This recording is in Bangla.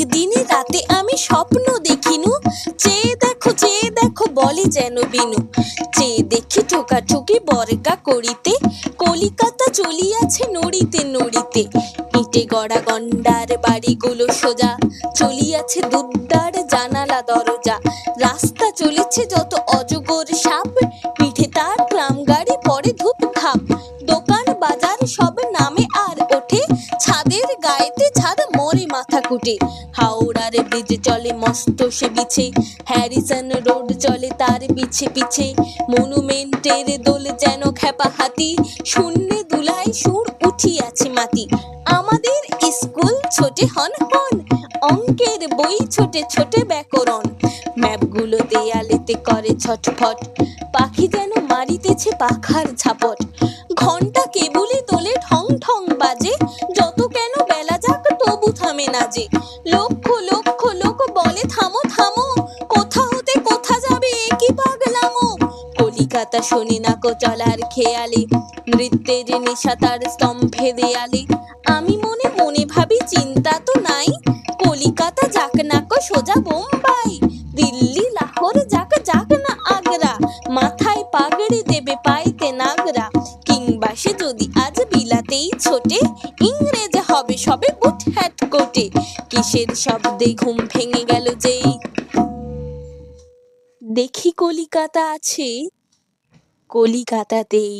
একদিনে রাতে আমি স্বপ্ন দেখিনু। চেয়ে দেখো চেয়ে দেখো, বলে যেন বিনু। চেয়ে দেখি ঠোকাঠুকি বরকা করিতে। কলিকাতা চলিয়াছে নড়িতে নড়িতে। ইটে গড়া গন্ডার বাড়িগুলো সোজা। চলিয়াছে দুদ্দার জানালা দরজা। রাস্তা চলেছে যত অজগর সাপ। পিঠে তার ট্রাম গাড়ি, পরে ধূপ খাপ। দোকান বাজার সব নামে আর ওঠে। ছাদের গায়েতে ছাদ মরে মাথা কুটে। হাওড়ার ব্রিজ চলে, মস্ত সে বিছে। হ্যারিসন রোড চলে, তার পিছে পিছে। মনুমেন্টের দোল যেন খেপা হাতি। শূন্যে দুলাই সুর উঠিয়াছে মাটি। আমাদের স্কুল ছোটে হন হন, অঙ্কের বই ছোটে ছোটে ব্যাকরণ। ম্যাপগুলো দেয়ালেতে করে ছটফট, পাখি যেন মারিতেছে পাখার ঝাপট। ঘণ্টা কেবলে না যে। লক্ষ লক্ষ, লোক বলে, থামো থামো। কোথা হতে কোথা যাবে, কি পাগলামো? কলিকাতা শুনি না কো চলার খেয়ালে, নৃত্যের নেশা তার স্তম্ভে দেয়ালে। আমি মনে মনে ভাবি, চিন্তা তো নাই। কলিকাতা যাক না কো সোজা বোম্বাই, দিল্লি, লাহোর যাক যাক না আগ্রা। মাথায় পাগড়ি দেবে পাইতে নাগরা, কিংবা সে যদি আজ বিলাতেই ছোটে, ইংরেজ হবে সবে বুট হ্যাট কোটে কিসের শব্দে ঘুম ভেঙে গেল যেই? দেখি কলিকাতা আছে কলিকাতাতেই